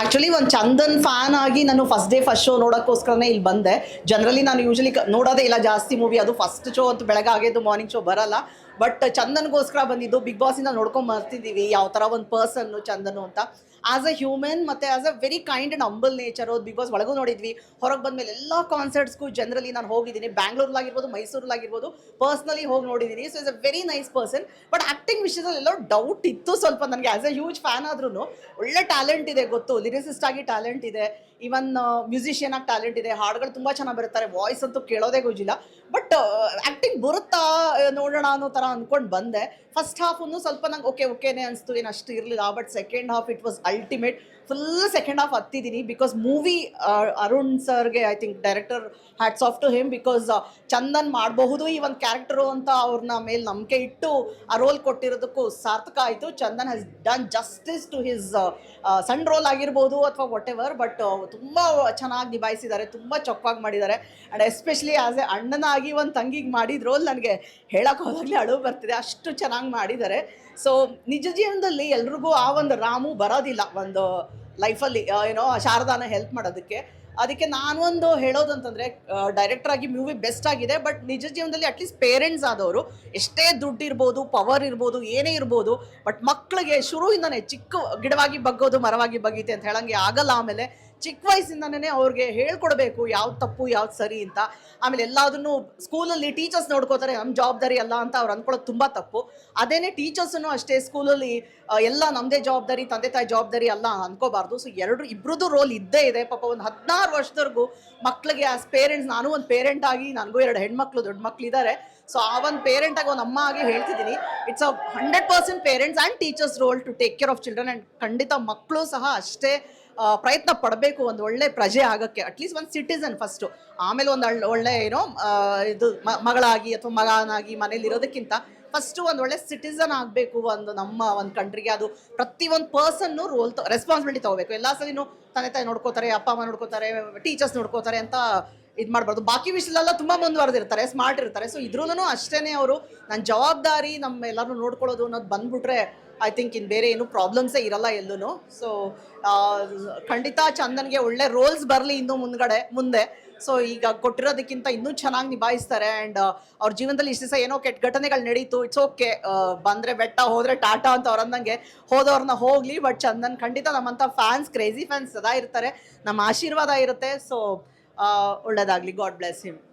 Actually ಒಂದು Chandan fan ಆಗಿ ನಾನು ಫಸ್ಟ್ ಡೇ ಫಸ್ಟ್ ಶೋ ನೋಡೋಕ್ಕೋಸ್ಕರನೇ ಇಲ್ಲಿ ಬಂದೆ. ಜನರಲಿ ನಾನು ಯೂಶಲಿ ನೋಡೋದೇ ಇಲ್ಲ ಜಾಸ್ತಿ ಮೂವಿ ಅದು ಫಸ್ಟ್ ಶೋ ಅಂತ ಬೆಳಗ್ಗೆ ಆಗಿದ್ದು ಮಾರ್ನಿಂಗ್ ಶೋ ಬರಲ್ಲ. ಬಟ್ ಚಂದನ್ಗೋಸ್ಕರ ಬಂದಿದ್ದು ಬಿಗ್ ಬಾಸಿಂದ ನೋಡ್ಕೊಂಡು ಬರ್ತಿದ್ದೀವಿ ಯಾವ ಥರ ಒಂದು ಪರ್ಸನ್ನು ಚಂದನು ಅಂತ. ಆಸ್ ಅ ಹ್ಯೂಮನ್ ಮತ್ತು as a very kind and humble nature big boss ಒಳಗೂ ನೋಡಿದ್ವಿ. ಹೊರಗೆ ಬಂದಮೇಲೆ ಎಲ್ಲ ಕಾನ್ಸರ್ಟ್ಸ್ಗೂ ಜನರಲಿ ನಾನು ಹೋಗಿದ್ದೀನಿ. ಬ್ಯಾಂಗ್ಳೂರ್ಲಾಗಿರ್ಬೋದು ಮೈಸೂರಲ್ಲಾಗಿರ್ಬೋದು ಪರ್ಸ್ನಲಿ ಹೋಗಿ ನೋಡಿದ್ದೀನಿ so is a very nice person but acting ವಿಷಯದಲ್ಲಿ ಎಲ್ಲೋ ಡೌಟ್ ಇತ್ತು ಸ್ವಲ್ಪ ನನಗೆ. ಆಸ್ ಅ ಹ್ಯೂಜ್ ಫ್ಯಾನ್ ಆದ್ರೂ ಒಳ್ಳೆ ಟ್ಯಾಲೆಂಟ್ ಇದೆ ಗೊತ್ತು. ಲಿರಿಸಿಸ್ಟ್ ಆಗಿ ಟ್ಯಾಲೆಂಟ್ ಇದೆ. ಇವನ್ ಮ್ಯೂಸಿಷಿಯನ್ ಆಗಿ ಟ್ಯಾಲೆಂಟ್ ಇದೆ. ಹಾಡುಗಳು ತುಂಬ ಚೆನ್ನಾಗಿ ಬರುತ್ತಾರೆ. ವಾಯ್ಸ್ ಅಂತೂ ಕೇಳೋದೇ ಗೊಜ್ಜಿಲ್ಲ. ಬಟ್ ಆ್ಯಕ್ಟಿಂಗ್ ಬರುತ್ತಾ ನೋಡೋಣ ಅನ್ನೋ ಥರ ಅಂದ್ಕೊಂಡು ಬಂದೆ. ಫಸ್ಟ್ ಹಾಫ್ ಒಂದು ಸ್ವಲ್ಪ ನಂಗೆ ಓಕೆ ಓಕೆನೇ ಅನಿಸ್ತು. ಏನು ಅಷ್ಟು ಇರಲಿಲ್ಲ. But second half it was ultimate full second half ಹತ್ತಿದ್ದೀನಿ because movie Arun ಸರ್ಗೆ I think director hats off to him because Chandan ಮಾಡಬಹುದು ಈ ಒಂದು ಕ್ಯಾರೆಕ್ಟರು ಅಂತ ಅವ್ರನ್ನ ಮೇಲೆ ನಂಬಿಕೆ ಇಟ್ಟು, ಆ ರೋಲ್ ಕೊಟ್ಟಿರೋದಕ್ಕೂ ಸಾರ್ಥಕ ಆಯಿತು. Chandan has done justice to his ಸಣ್ಣ ರೋಲ್ ಆಗಿರ್ಬೋದು ಅಥವಾ ವಾಟ್ ಎವರ್ ಬಟ್ ತುಂಬ ಚೆನ್ನಾಗಿ ನಿಭಾಯಿಸಿದ್ದಾರೆ. ತುಂಬ ಚೊಕ್ಕವಾಗಿ ಮಾಡಿದ್ದಾರೆ. ಆ್ಯಂಡ್ ಎಸ್ಪೆಷಲಿ ಆಸ್ ಎ ಅಣ್ಣನಾಗಿ ಒಂದು ತಂಗಿಗೆ ಮಾಡಿದ ರೋಲ್ ನನಗೆ ಹೇಳಕ್ಕೆ ಹೋದಾಗಲೇ ಅಳು ಬರ್ತಿದೆ, ಅಷ್ಟು ಚೆನ್ನಾಗಿ ಮಾಡಿದ್ದಾರೆ. ಸೊ ನಿಜ ಜೀವನದಲ್ಲಿ ಎಲ್ರಿಗೂ ಆ ಒಂದು ರಾಮು ಬರೋದಿಲ್ಲ ಒಂದು ಲೈಫಲ್ಲಿ ಏನೋ ಶಾರದಾನ ಹೆಲ್ಪ್ ಮಾಡೋದಕ್ಕೆ. ಅದಕ್ಕೆ ನಾನೊಂದು ಹೇಳೋದಂತಂದರೆ ಡೈರೆಕ್ಟರ್ ಆಗಿ ಮೂವಿ ಬೆಸ್ಟ್ ಆಗಿದೆ ಬಟ್ ನಿಜ ಜೀವನದಲ್ಲಿ ಅಟ್ಲೀಸ್ಟ್ ಪೇರೆಂಟ್ಸ್ ಆದವರು, ಎಷ್ಟೇ ದುಡ್ಡು ಇರ್ಬೋದು ಪವರ್ ಇರ್ಬೋದು, ಏನೇ ಇರ್ಬೋದು ಬಟ್ ಮಕ್ಕಳಿಗೆ ಶುರುವಿಂದನೇ ಚಿಕ್ಕ ಗಿಡವಾಗಿ ಬಗ್ಗೋದು, ಮರವಾಗಿ ಬಗೀತೆ ಅಂತ ಹೇಳಂಗೆ ಆಗಲ್ಲ ಆಮೇಲೆ ಚಿಕ್ಕ ವಯಸ್ಸಿಂದನೇ ಅವ್ರಿಗೆ ಹೇಳ್ಕೊಡ್ಬೇಕು ಯಾವ್ದು ತಪ್ಪು, ಯಾವ್ದು ಸರಿ ಅಂತ. ಆಮೇಲೆ ಎಲ್ಲದನ್ನು ಸ್ಕೂಲಲ್ಲಿ ಟೀಚರ್ಸ್ ನೋಡ್ಕೋತಾರೆ ನಮ್ಮ ಜವಾಬ್ದಾರಿ ಅಲ್ಲ ಅಂತ ಅವ್ರು ಅಂದ್ಕೊಳ್ಳೋದು ತುಂಬ ತಪ್ಪು. ಅದೇನೇ ಟೀಚರ್ಸನ್ನು ಅಷ್ಟೇ, ಸ್ಕೂಲಲ್ಲಿ ಎಲ್ಲ ನಮ್ಮದೇ ಜವಾಬ್ದಾರಿ, ತಂದೆ ತಾಯಿ ಜವಾಬ್ದಾರಿ ಅಲ್ಲ ಅನ್ಕೋಬಾರ್ದು. ಸೊ ಎರಡು ಇಬ್ಬರದ್ದು ರೋಲ್ ಇದ್ದೇ ಇದೆ. ಪಾಪ ಒಂದು ಹದಿನಾರು ವರ್ಷದವರೆಗೂ ಮಕ್ಕಳಿಗೆ ಆಸ್ ಪೇರೆಂಟ್ಸ್ ನಾನು ಒಂದು ಪೇರೆಂಟ್ ಆಗಿ ನನಗೂ ಎರಡು ಹೆಣ್ಮಕ್ಳು, ದೊಡ್ಡ ಮಕ್ಳು ಇದ್ದಾರೆ ಸೊ ಆ ಒಂದು ಪೇರೆಂಟ್ ಆಗಿ ಒಂದು ಅಮ್ಮ ಆಗಿ ಹೇಳ್ತಿದ್ದೀನಿ. It's a hundred percent parents and teachers role to take care of children and ಖಂಡಿತ ಮಕ್ಕಳು ಸಹ ಅಷ್ಟೇ ಪ್ರಯತ್ನ ಪಡಬೇಕು, ಒಂದು ಒಳ್ಳೆ ಪ್ರಜೆ ಆಗೋಕ್ಕೆ ಅಟ್ಲೀಸ್ಟ್ ಒಂದು ಸಿಟಿಸನ್ ಫಸ್ಟು ಆಮೇಲೆ ಒಂದು ಒಳ್ಳೆ ಏನೋ ಇದು ಮಗಳಾಗಿ ಅಥವಾ ಮಗನಾಗಿ ಮನೇಲಿ ಇರೋದಕ್ಕಿಂತ ಫಸ್ಟು ಒಂದು ಒಳ್ಳೆ ಸಿಟಿಸನ್ ಆಗಬೇಕು ಒಂದು ನಮ್ಮ ಒಂದು ಕಂಟ್ರಿಗೆ ಅದು ಪ್ರತಿ ಒಂದು ಪರ್ಸನ್ನು ರೋಲ್ ರೆಸ್ಪಾನ್ಸಿಬಿಲಿಟಿ ತಗೋಬೇಕು. ಎಲ್ಲ ಸಲಿನೂ ತಂದೆ ತಾಯಿ ನೋಡ್ಕೋತಾರೆ, ಅಪ್ಪ ಅಮ್ಮ ನೋಡ್ಕೋತಾರೆ ಟೀಚರ್ಸ್ ನೋಡ್ಕೋತಾರೆ ಅಂತ ಇದು ಮಾಡಬಾರ್ದು. ಬಾಕಿ ವಿಷಯದಲ್ಲೆಲ್ಲ ತುಂಬ ಮುಂದುವರೆದಿರ್ತಾರೆ ಸ್ಮಾರ್ಟ್ ಇರ್ತಾರೆ. ಸೊ ಇದ್ರಲ್ಲೂ ಅಷ್ಟೇ ಅವರು ನನ್ನ ಜವಾಬ್ದಾರಿ ನಮ್ಮ ಎಲ್ಲರೂ ನೋಡ್ಕೊಳ್ಳೋದು ಅನ್ನೋದು ಬಂದ್ಬಿಟ್ರೆ ಐ ಥಿಂಕ್ ಇನ್ ಬೇರೆ ಏನು ಪ್ರಾಬ್ಲಮ್ಸೇ ಇರಲ್ಲ ಎಲ್ಲೂ ಸೊ ಖಂಡಿತ ಚಂದನ್ಗೆ ಒಳ್ಳೆ ರೋಲ್ಸ್ ಬರಲಿ ಇನ್ನು ಮುಂದ್ಗಡೆ, ಮುಂದೆ. ಸೊ ಈಗ ಕೊಟ್ಟಿರೋದಕ್ಕಿಂತ ಇನ್ನೂ ಚೆನ್ನಾಗಿ ನಿಭಾಯಿಸ್ತಾರೆ ಆ್ಯಂಡ್ ಅವ್ರ ಜೀವನದಲ್ಲಿ ಇಷ್ಟು ದಿವಸ ಏನೋ ಕೆಟ್ಟ ಘಟನೆಗಳು ನಡೀತು. ಇಟ್ಸ್ ಓಕೆ ಬಂದರೆ ಬೆಟ್ಟ ಹೋದರೆ ಟಾಟಾ ಅಂತ ಅವ್ರು ಅಂದಂಗೆ ಹೋದವ್ರನ್ನ ಹೋಗಲಿ ಬಟ್ ಚಂದನ್ ಖಂಡಿತ ನಮ್ಮಂಥ ಫ್ಯಾನ್ಸ್ ಕ್ರೇಜಿ ಫ್ಯಾನ್ಸ್ ಸದಾ ಇರ್ತಾರೆ. ನಮ್ಮ ಆಶೀರ್ವಾದ ಇರುತ್ತೆ. ಸೊ ಒಳ್ಳೇದಾಗಲಿ ಗಾಡ್ ಬ್ಲೆಸ್ ಹಿಮ್